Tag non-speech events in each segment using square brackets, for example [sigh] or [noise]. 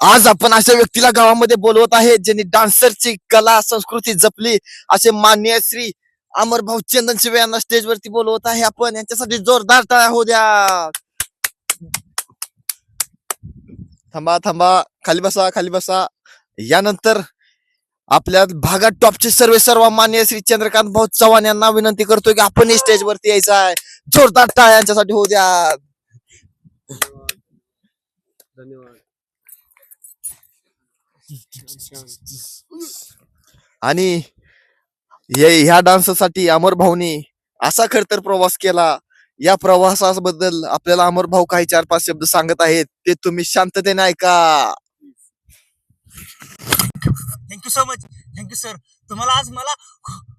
आज आपण अशा व्यक्तीला गावामध्ये बोलवत आहे ज्यांनी डान्सरची कला संस्कृती जपली. असे मान्य श्री अमर भाऊ चंदन शिवे यांना स्टेजवरती बोलवत आहे आपण. यांच्यासाठी जोरदार टाळ्या होऊ द्या. थांबा थांबा. खाली बसा खाली बसा. यानंतर आपल्या भागात टॉपचे सर्व सर्व मान्य श्री चंद्रकांत भाऊ चव्हाण यांना विनंती करतोय की आपण स्टेजवरती यायचं आहे. जोरदार टाळ्या यांच्यासाठी होऊ द्या. धन्यवाद. आणि ह्या डान्ससाठी अमर भाऊनी असा खरतर प्रवास केला. या प्रवासाबद्दल आपल्याला अमर भाऊ काही चार पाच शब्द सांगत आहेत. ते तुम्ही शांततेने ऐका. Thank you so much thank you sir तुम्हाला आज मला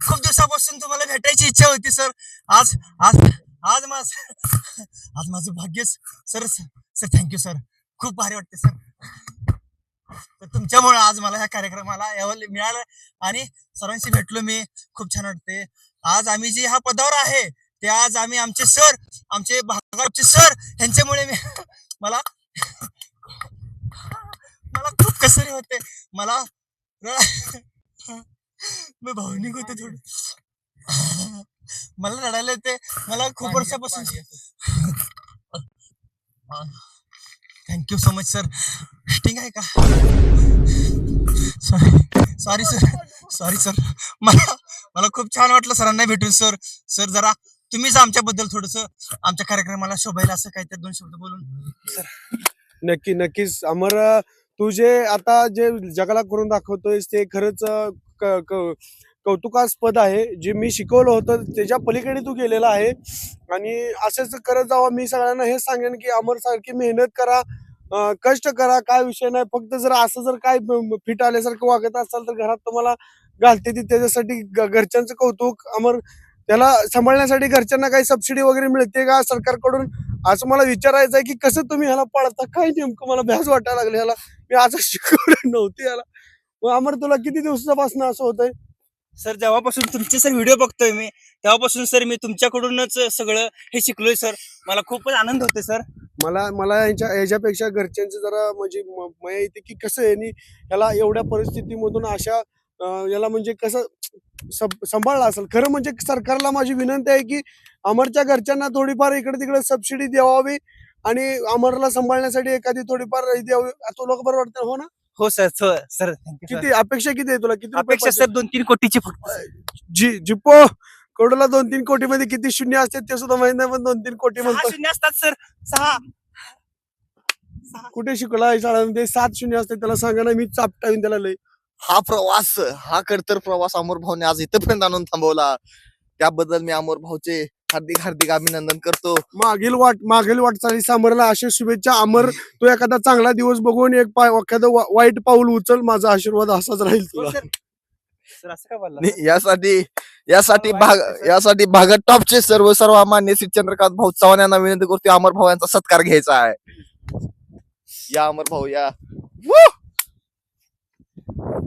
खूप दिवसापासून तुम्हाला भेटायची इच्छा होती सर आज आज आज माझ आज माझं भाग्यच sir sir thank you sir खूप भारी वाटते सर तर तुमच्यामुळे आज मला ह्या कार्यक्रमाला यावं मिळालं आणि सरांशी भेटलो मी. खूप छान वाटते. आज आम्ही जे ह्या पदावर आहे ते आज आम्ही आमचे सर आमचे भागाचे सर यांच्यामुळे मी [laughs] मला [laughs] मला खूप कसरी होते. मला [laughs] मी भावनिक होते थोडं. मला रडायला येते. मला खूप वर्षापासून thank you so much sir sting आहे का? Sorry sorry sir sorry sir मला मला खूप छान वाटलं सरांना भेटून सर सर जरा तुम्हीच आमच्याबद्दल थोडस आमच्या कार्यक्रमाला शोभायला असं काहीतरी दोन शब्द बोलून. नक्की नक्कीच. अमर तू जे आता जे जगाला करून दाखवतोयस ते खरंच कौतुकास्पद आहे. जे मी शिकवलं होतं त्याच्या पलीकडे तू गेलेला आहे. आणि असंच करत जावं. मी सगळ्यांना हे सांगेन की अमर सारखी मेहनत करा. कष्ट करा काय विषय नाही. फक्त जर असं जर काय फिट आल्यासारखं वागत असाल तर घरात तुम्हाला घालते ती. त्याच्यासाठी घरच्यांचं कौतुक अमर त्याला सांभाळण्यासाठी घरच्यांना काही सबसिडी वगैरे मिळते का? सरकारकडून असं मला विचारायचं आहे की कसं तुम्ही ह्याला पाळता? काय नेमकं मला भ्यास वाटायला लागले ह्याला? मी असं शिकवलं नव्हती याला मग अमर तुला किती दिवसापासून असं होतंय? सर जेव्हापासून तुमचे सर व्हिडिओ बघतोय मी तेव्हापासून सर मी तुमच्याकडूनच सगळं हे शिकलोय सर. मला खूपच आनंद होतोय सर. मला मला यांच्या याच्यापेक्षा घरच्यांचं जरा म्हणजे मया येते की कसं यांनी याला एवढ्या परिस्थितीमधून अशा याला म्हणजे कसं सांभाळलं असेल. खरं म्हणजे सरकारला माझी विनंती आहे की अमरच्या घरच्यांना थोडीफार इकडे तिकडे सबसिडी द्यावी आणि अमरला सांभाळण्यासाठी एखादी थोडीफार द्यावी. तो लोक बरं वाटतं हो ना? हो सर सर सर थँक्यू किती अपेक्षा किती आहे तुला? किती अपेक्षा? सर दोन तीन कोटीची फक्त. जी जिप्पो! करोडला दोन तीन कोटी मध्ये किती शून्य असते ते सुद्धा माहीत नाही पण दोन तीन कोटी सहा म्हणतो शून्य असतात सर. सहा. कुठे शिकला आहे शाळामध्ये सात शून्य असते त्याला सांगा ना मी चापटावीन त्याला लय. हा प्रवास हा खडतर प्रवास अमर भाऊने आज इथपर्यंत आणून थांबवला. त्याबद्दल मी अमर भाऊचे हार्दिक हार्दिक अभिनंदन करतो. मागील वाट मागील वाटचाली समरला अशा शुभेच्छा. अमर तू एखादा चांगला दिवस बघून एक पाय एखादं वा- वाईट पाऊल उचल माझा आशीर्वाद असाच राहील तुला. सर. असं का बोलला? आणि यासाठी यासाठी भाग यासाठी भागात टॉपचे सर्व सर्व मान्य श्री चंद्रकांत भाऊ चव्हाण यांना विनंती करतो अमर भाऊ यांचा सत्कार घ्यायचा आहे या अमर भाऊ या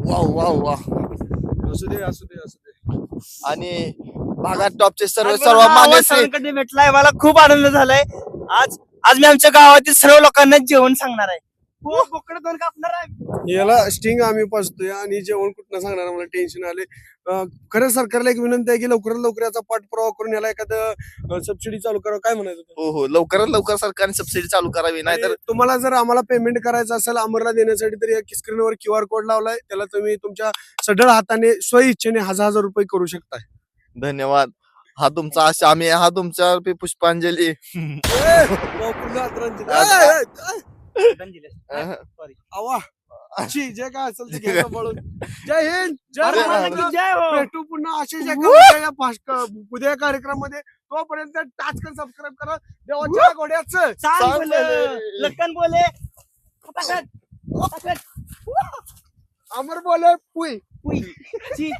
वाव वाव वा असू दे असू दे असू दे आणि भागात टॉपचे सर्व सर्व हा मान्य श्री भेटलाय मला खूप आनंद झालाय आज आज मी आमच्या गावातील सर्व लोकांना जेवण सांगणार आहे हो बोकडं दोन कापणार आहे याला स्टिंग आम्ही पाजतोय आणि जेवण कुठनं सांगणार मला टेन्शन आले अं, खरं सरकारला एक विनंती आहे की लवकरात लवकर याचा पाठपुरावा करून याला एखादं सबसिडी चालू करावं. काय म्हणायचं? हो हो. लवकरात लवकर सरकारने सबसिडी चालू करावी. नाहीतर आणि तुम्हाला जर आम्हाला पेमेंट करायचं असेल अमरला देण्यासाठी तर या स्क्रीनवर क्यू आर कोड लावलाय. त्याला तुम्ही तुमच्या सढळ हाताने स्व इच्छेने हजार हजार रुपये करू शकताय. धन्यवाद. हा तुमचा आशा. आम्ही हा तुमच्या पुष्पांजली. आवा. ची जे काय असेल ते घ्यायचं [laughs] पळून जय हिंद जय अरे, महाराष्ट्र. जय हो भेटू पुन्हा असेच एका उद्या भाष- उद्या कार्यक्रमामध्ये तोपर्यंत टाचकन सबस्क्राईब करा देवाच्या घोड्याच सांग सांग बोले बोले. लटकन बोले पटापट, पटापट. अमर बोले पुई. ची.